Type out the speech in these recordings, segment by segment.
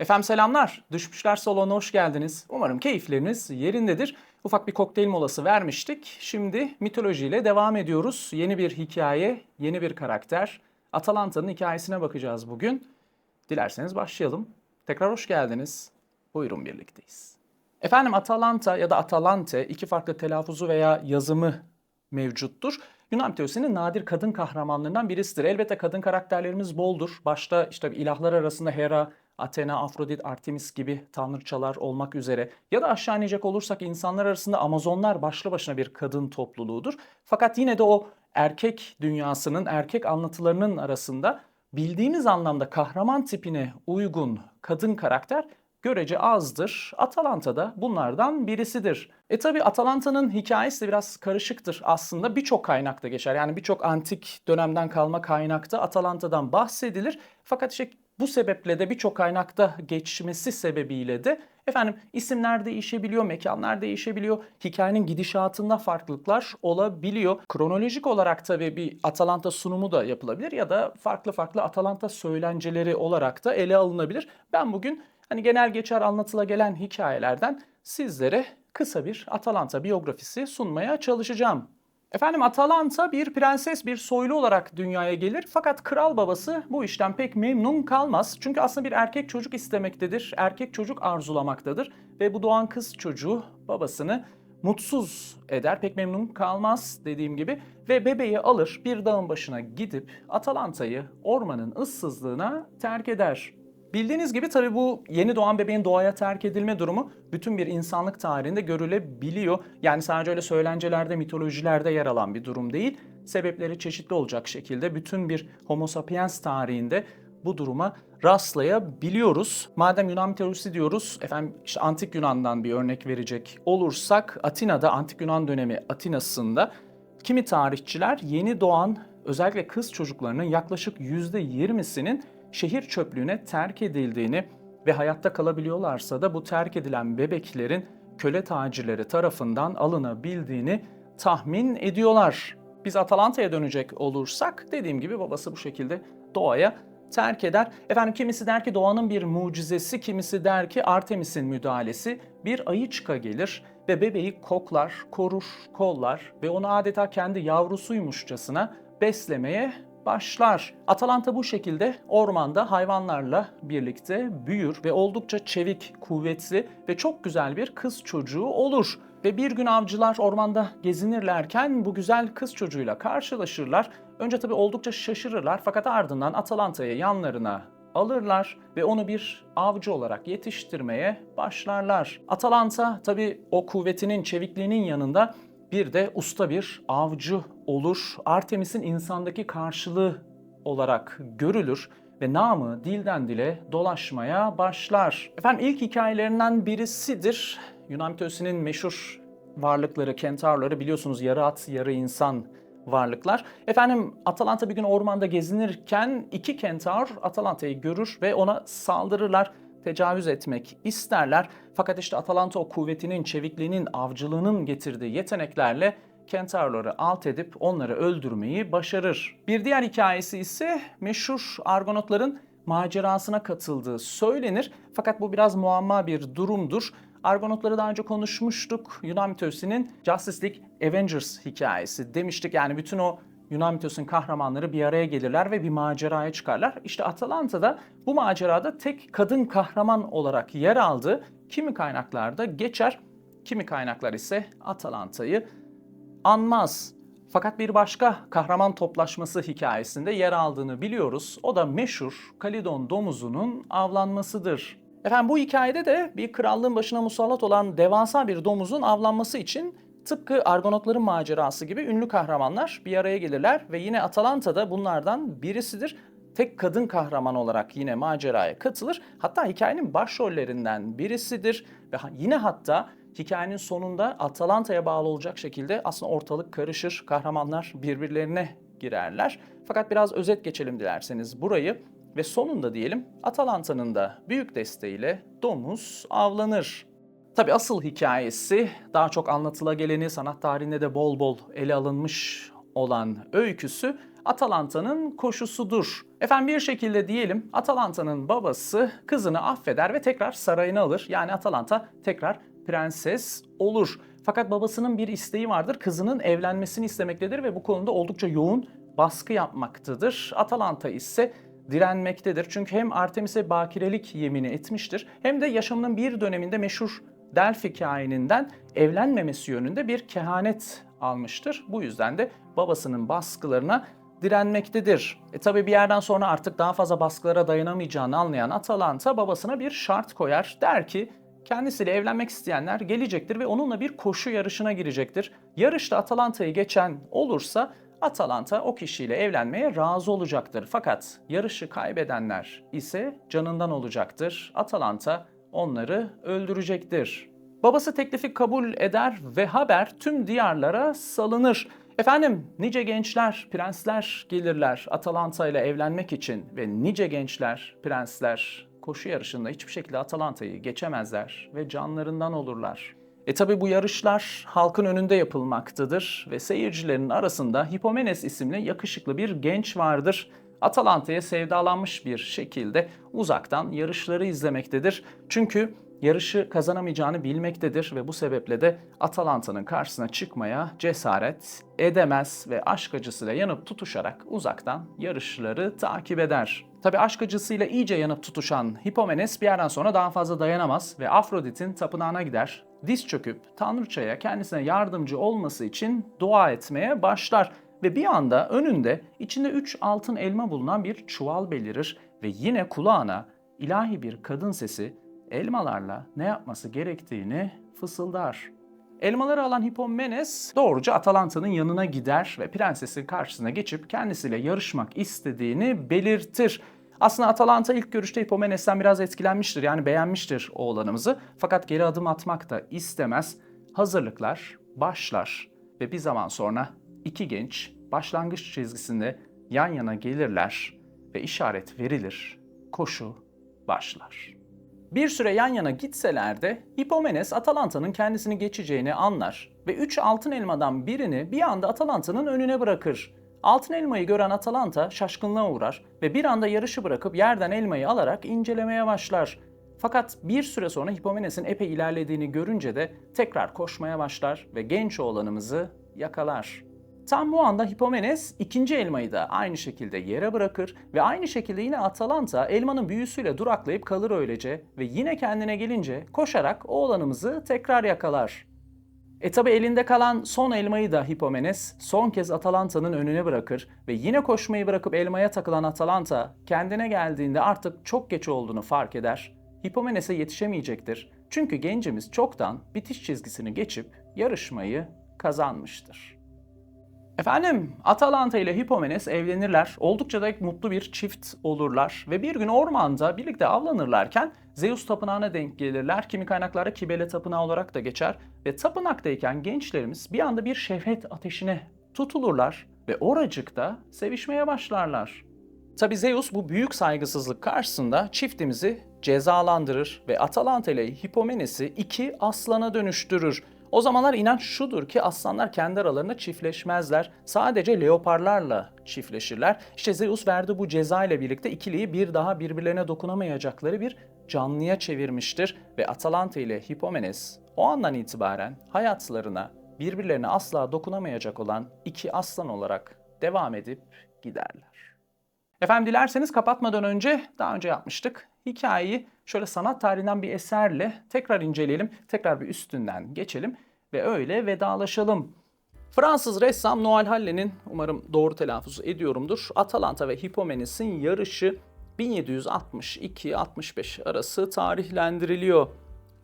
Efendim selamlar. Düşmüşler salonuna hoş geldiniz. Umarım keyifleriniz yerindedir. Ufak bir kokteyl molası vermiştik. Şimdi mitolojiyle devam ediyoruz. Yeni bir hikaye, yeni bir karakter. Atalanta'nın hikayesine bakacağız bugün. Dilerseniz başlayalım. Tekrar hoş geldiniz. Buyurun birlikteyiz. Efendim Atalanta ya da Atalante iki farklı telaffuzu veya yazımı mevcuttur. Yunan mitolojisinin nadir kadın kahramanlarından birisidir. Elbette kadın karakterlerimiz boldur. Başta işte ilahlar arasında Hera, Athena, Afrodit, Artemis gibi tanrıçalar olmak üzere ya da aşağı inecek olursak insanlar arasında Amazonlar başlı başına bir kadın topluluğudur. Fakat yine de o erkek dünyasının, erkek anlatılarının arasında bildiğimiz anlamda kahraman tipine uygun kadın karakter görece azdır. Atalanta da bunlardan birisidir. E tabi Atalanta'nın hikayesi de biraz karışıktır aslında. Birçok kaynakta geçer. Yani birçok antik dönemden kalma kaynakta Atalanta'dan bahsedilir. Fakat işte bu sebeple de birçok kaynakta geçmesi sebebiyle de efendim isimler değişebiliyor, mekanlar değişebiliyor. Hikayenin gidişatında farklılıklar olabiliyor. Kronolojik olarak tabii bir Atalanta sunumu da yapılabilir ya da farklı farklı Atalanta söylenceleri olarak da ele alınabilir. Ben bugün hani genel geçer anlatıla gelen hikayelerden sizlere kısa bir Atalanta biyografisi sunmaya çalışacağım. Efendim Atalanta bir prenses, bir soylu olarak dünyaya gelir fakat kral babası bu işten pek memnun kalmaz. Çünkü aslında bir erkek çocuk istemektedir, erkek çocuk arzulamaktadır ve bu doğan kız çocuğu babasını mutsuz eder, pek memnun kalmaz dediğim gibi ve bebeği alır bir dağın başına gidip Atalanta'yı ormanın ıssızlığına terk eder. Bildiğiniz gibi tabii bu yeni doğan bebeğin doğaya terk edilme durumu bütün bir insanlık tarihinde görülebiliyor. Yani sadece öyle söylencelerde, mitolojilerde yer alan bir durum değil. Sebepleri çeşitli olacak şekilde bütün bir Homo sapiens tarihinde bu duruma rastlayabiliyoruz. Madem Yunan mitolojisi diyoruz, efendim işte antik Yunan'dan bir örnek verecek olursak Atina'da antik Yunan dönemi Atina'sında kimi tarihçiler yeni doğan özellikle kız çocuklarının yaklaşık %20'sinin şehir çöplüğüne terk edildiğini ve hayatta kalabiliyorlarsa da bu terk edilen bebeklerin köle tacirleri tarafından alınabildiğini tahmin ediyorlar. Biz Atalanta'ya dönecek olursak dediğim gibi babası bu şekilde doğaya terk eder. Efendim kimisi der ki doğanın bir mucizesi, kimisi der ki Artemis'in müdahalesi. Bir ayıçka gelir ve bebeği koklar, korur, kollar ve onu adeta kendi yavrusuymuşçasına beslemeye başlar. Atalanta bu şekilde ormanda hayvanlarla birlikte büyür ve oldukça çevik, kuvvetli ve çok güzel bir kız çocuğu olur. Ve bir gün avcılar ormanda gezinirlerken bu güzel kız çocuğuyla karşılaşırlar. Önce tabii oldukça şaşırırlar fakat ardından Atalanta'yı yanlarına alırlar ve onu bir avcı olarak yetiştirmeye başlarlar. Atalanta tabii o kuvvetinin, çevikliğinin yanında bir de usta bir avcı olur. Artemis'in insandaki karşılığı olarak görülür ve namı dilden dile dolaşmaya başlar. Efendim ilk hikayelerinden birisidir. Yunan mitolojisinin meşhur varlıkları, kentaurları biliyorsunuz yarı at, yarı insan varlıklar. Efendim Atalanta bir gün ormanda gezinirken iki kentaur Atalanta'yı görür ve ona saldırırlar tecavüz etmek isterler. Fakat işte Atalanta o kuvvetinin, çevikliğinin, avcılığının getirdiği yeteneklerle Kentaurları alt edip onları öldürmeyi başarır. Bir diğer hikayesi ise meşhur Argonotların macerasına katıldığı söylenir. Fakat bu biraz muamma bir durumdur. Argonotları daha önce konuşmuştuk. Yunan mitolojisinin Justice League Avengers hikayesi demiştik. Yani bütün o Yunan mitolojisinin kahramanları bir araya gelirler ve bir maceraya çıkarlar. İşte Atalanta'da bu macerada tek kadın kahraman olarak yer aldı. Kimi kaynaklarda geçer, kimi kaynaklar ise Atalanta'yı anmaz. Fakat bir başka kahraman toplaşması hikayesinde yer aldığını biliyoruz. O da meşhur Kalidon domuzunun avlanmasıdır. Efendim bu hikayede de bir krallığın başına musallat olan devasa bir domuzun avlanması için tıpkı Argonotların macerası gibi ünlü kahramanlar bir araya gelirler ve yine Atalanta'da bunlardan birisidir. Tek kadın kahraman olarak yine maceraya katılır. Hatta hikayenin başrollerinden birisidir ve yine hatta hikayenin sonunda Atalanta'ya bağlı olacak şekilde aslında ortalık karışır. Kahramanlar birbirlerine girerler. Fakat biraz özet geçelim dilerseniz burayı ve sonunda diyelim Atalanta'nın da büyük desteğiyle domuz avlanır. Tabi asıl hikayesi daha çok anlatıla geleni sanat tarihinde de bol bol ele alınmış olan öyküsü Atalanta'nın koşusudur. Efendim bir şekilde diyelim Atalanta'nın babası kızını affeder ve tekrar sarayına alır. Yani Atalanta tekrar prenses olur. Fakat babasının bir isteği vardır. Kızının evlenmesini istemektedir ve bu konuda oldukça yoğun baskı yapmaktadır. Atalanta ise direnmektedir. Çünkü hem Artemis'e bakirelik yemini etmiştir hem de yaşamının bir döneminde meşhur Delphi kaininden evlenmemesi yönünde bir kehanet almıştır. Bu yüzden de babasının baskılarına direnmektedir. E tabi bir yerden sonra artık daha fazla baskılara dayanamayacağını anlayan Atalanta babasına bir şart koyar. Der ki kendisiyle evlenmek isteyenler gelecektir ve onunla bir koşu yarışına girecektir. Yarışta Atalanta'yı geçen olursa Atalanta o kişiyle evlenmeye razı olacaktır. Fakat yarışı kaybedenler ise canından olacaktır. Atalanta onları öldürecektir. Babası teklifi kabul eder ve haber tüm diyarlara salınır. Efendim nice gençler, prensler gelirler Atalanta ile evlenmek için ve nice gençler, prensler koşu yarışında hiçbir şekilde Atalanta'yı geçemezler ve canlarından olurlar. E tabi bu yarışlar halkın önünde yapılmaktadır ve seyircilerin arasında Hipomenes isimli yakışıklı bir genç vardır. Atalanta'ya sevdalanmış bir şekilde uzaktan yarışları izlemektedir. Çünkü yarışı kazanamayacağını bilmektedir ve bu sebeple de Atalanta'nın karşısına çıkmaya cesaret edemez ve aşk acısıyla yanıp tutuşarak uzaktan yarışları takip eder. Tabi aşk acısıyla iyice yanıp tutuşan Hipomenes bir yerden sonra daha fazla dayanamaz ve Afrodit'in tapınağına gider. Diz çöküp Tanrıçaya kendisine yardımcı olması için dua etmeye başlar ve bir anda önünde içinde üç altın elma bulunan bir çuval belirir ve yine kulağına ilahi bir kadın sesi elmalarla ne yapması gerektiğini fısıldar. Elmaları alan Hipomenes doğruca Atalanta'nın yanına gider ve prensesin karşısına geçip kendisiyle yarışmak istediğini belirtir. Aslında Atalanta ilk görüşte Hipomenes'ten biraz etkilenmiştir yani beğenmiştir oğlanımızı fakat geri adım atmak da istemez. Hazırlıklar başlar ve bir zaman sonra iki genç başlangıç çizgisinde yan yana gelirler ve işaret verilir. Koşu başlar. Bir süre yan yana gitseler de Hipomenes Atalanta'nın kendisini geçeceğini anlar ve üç altın elmadan birini bir anda Atalanta'nın önüne bırakır. Altın elmayı gören Atalanta şaşkınlığa uğrar ve bir anda yarışı bırakıp yerden elmayı alarak incelemeye başlar. Fakat bir süre sonra Hipomenes'in epey ilerlediğini görünce de tekrar koşmaya başlar ve genç oğlanımızı yakalar. Tam bu anda Hipomenes ikinci elmayı da aynı şekilde yere bırakır ve aynı şekilde yine Atalanta elmanın büyüsüyle duraklayıp kalır öylece ve yine kendine gelince koşarak oğlanımızı tekrar yakalar. E tabi elinde kalan son elmayı da Hipomenes son kez Atalanta'nın önüne bırakır ve yine koşmayı bırakıp elmaya takılan Atalanta kendine geldiğinde artık çok geç olduğunu fark eder. Hipomenes'e yetişemeyecektir. Çünkü gencimiz çoktan bitiş çizgisini geçip yarışmayı kazanmıştır. Efendim Atalanta ile Hipomenes evlenirler. Oldukça da mutlu bir çift olurlar. Ve bir gün ormanda birlikte avlanırlarken Zeus tapınağına denk gelirler. Kimi kaynaklarda Kibele tapınağı olarak da geçer. Ve tapınaktayken gençlerimiz bir anda bir şehvet ateşine tutulurlar. Ve oracıkta sevişmeye başlarlar. Tabi Zeus bu büyük saygısızlık karşısında çiftimizi cezalandırır ve Atalanta ile Hipomenes'i iki aslana dönüştürür. O zamanlar inanç şudur ki aslanlar kendi aralarında çiftleşmezler. Sadece leoparlarla çiftleşirler. İşte Zeus verdi bu ceza ile birlikte ikiliyi bir daha birbirlerine dokunamayacakları bir canlıya çevirmiştir. Ve Atalanta ile Hipomenes o andan itibaren hayatlarına birbirlerine asla dokunamayacak olan iki aslan olarak devam edip giderler. Efendim dilerseniz kapatmadan önce daha önce yapmıştık. Hikayeyi şöyle sanat tarihinden bir eserle tekrar inceleyelim. Tekrar bir üstünden geçelim ve öyle vedalaşalım. Fransız ressam Noel Halle'nin umarım doğru telaffuz ediyorumdur. Atalanta ve Hipomenes'in yarışı 1762-65 arası tarihlendiriliyor.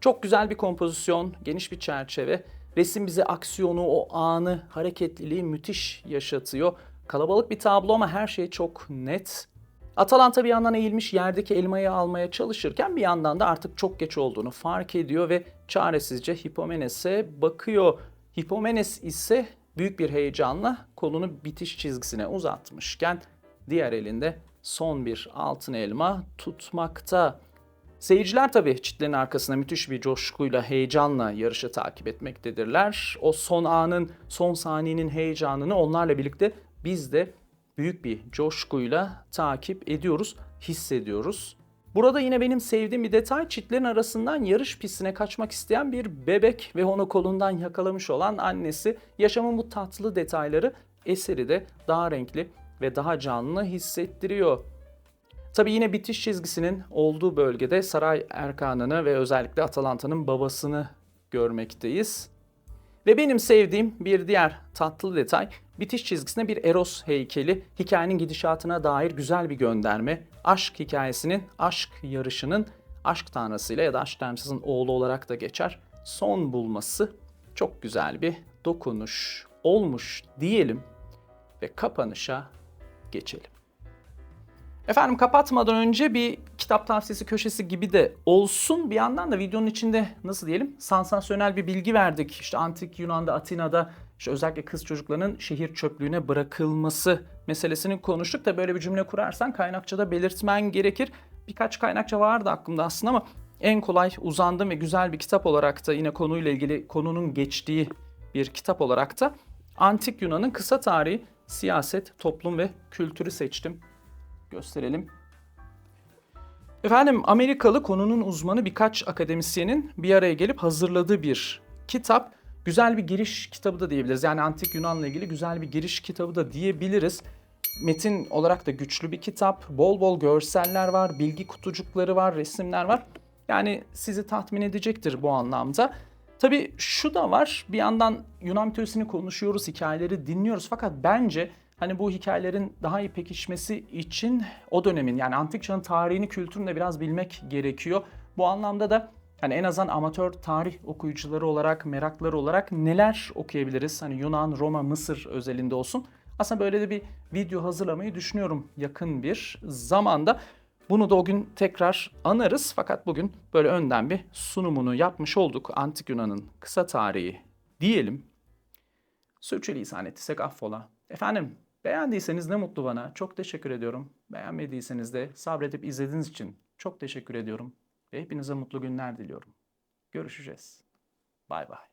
Çok güzel bir kompozisyon, geniş bir çerçeve. Resim bize aksiyonu, o anı, hareketliliği müthiş yaşatıyor. Kalabalık bir tablo ama her şey çok net. Atalanta bir yandan eğilmiş yerdeki elmayı almaya çalışırken bir yandan da artık çok geç olduğunu fark ediyor ve çaresizce Hipomenes'e bakıyor. Hipomenes ise büyük bir heyecanla kolunu bitiş çizgisine uzatmışken diğer elinde son bir altın elma tutmakta. Seyirciler tabii çitlerin arkasında müthiş bir coşkuyla, heyecanla yarışı takip etmektedirler. O son anın, son saniyenin heyecanını onlarla birlikte biz de büyük bir coşkuyla takip ediyoruz, hissediyoruz. Burada yine benim sevdiğim bir detay çitlerin arasından yarış pistine kaçmak isteyen bir bebek ve onu kolundan yakalamış olan annesi. Yaşamın bu tatlı detayları eseri de daha renkli ve daha canlı hissettiriyor. Tabi yine bitiş çizgisinin olduğu bölgede Saray Erkan'ını ve özellikle Atalanta'nın babasını görmekteyiz. Ve benim sevdiğim bir diğer tatlı detay bitiş çizgisinde bir Eros heykeli hikayenin gidişatına dair güzel bir gönderme. Aşk hikayesinin, aşk yarışının aşk tanrısıyla ya da aşk tanrısının oğlu olarak da geçer. Son bulması çok güzel bir dokunuş olmuş diyelim ve kapanışa geçelim. Efendim kapatmadan önce bir kitap tavsiyesi köşesi gibi de olsun. Bir yandan da videonun içinde nasıl diyelim sansasyonel bir bilgi verdik. İşte antik Yunan'da, Atina'da işte özellikle kız çocuklarının şehir çöplüğüne bırakılması meselesini konuştuk da böyle bir cümle kurarsan kaynakçada belirtmen gerekir. Birkaç kaynakça vardı aklımda aslında ama en kolay uzandım ve güzel bir kitap olarak da yine konuyla ilgili konunun geçtiği bir kitap olarak da Antik Yunan'ın kısa tarihi, siyaset, toplum ve kültürü seçtim gösterelim. Efendim Amerikalı konunun uzmanı birkaç akademisyenin bir araya gelip hazırladığı bir kitap. Güzel bir giriş kitabı da diyebiliriz. Yani antik Yunan'la ilgili güzel bir giriş kitabı da diyebiliriz. Metin olarak da güçlü bir kitap. Bol bol görseller var, bilgi kutucukları var, resimler var. Yani sizi tatmin edecektir bu anlamda. Tabii şu da var. Bir yandan Yunan mitolojisini konuşuyoruz, hikayeleri dinliyoruz. Fakat bence hani bu hikayelerin daha iyi pekişmesi için o dönemin yani antik çağın tarihini, kültürünü de biraz bilmek gerekiyor. Bu anlamda da hani en azından amatör tarih okuyucuları olarak, merakları olarak neler okuyabiliriz? Hani Yunan, Roma, Mısır özelinde olsun. Aslında böyle de bir video hazırlamayı düşünüyorum yakın bir zamanda. Bunu da o gün tekrar anarız fakat bugün böyle önden bir sunumunu yapmış olduk. Antik Yunan'ın kısa tarihi diyelim. Sürçülisan ettiysek affola. Efendim beğendiyseniz ne mutlu bana. Çok teşekkür ediyorum. Beğenmediyseniz de sabredip izlediğiniz için çok teşekkür ediyorum. Ve hepinize mutlu günler diliyorum. Görüşeceğiz. Bay bay.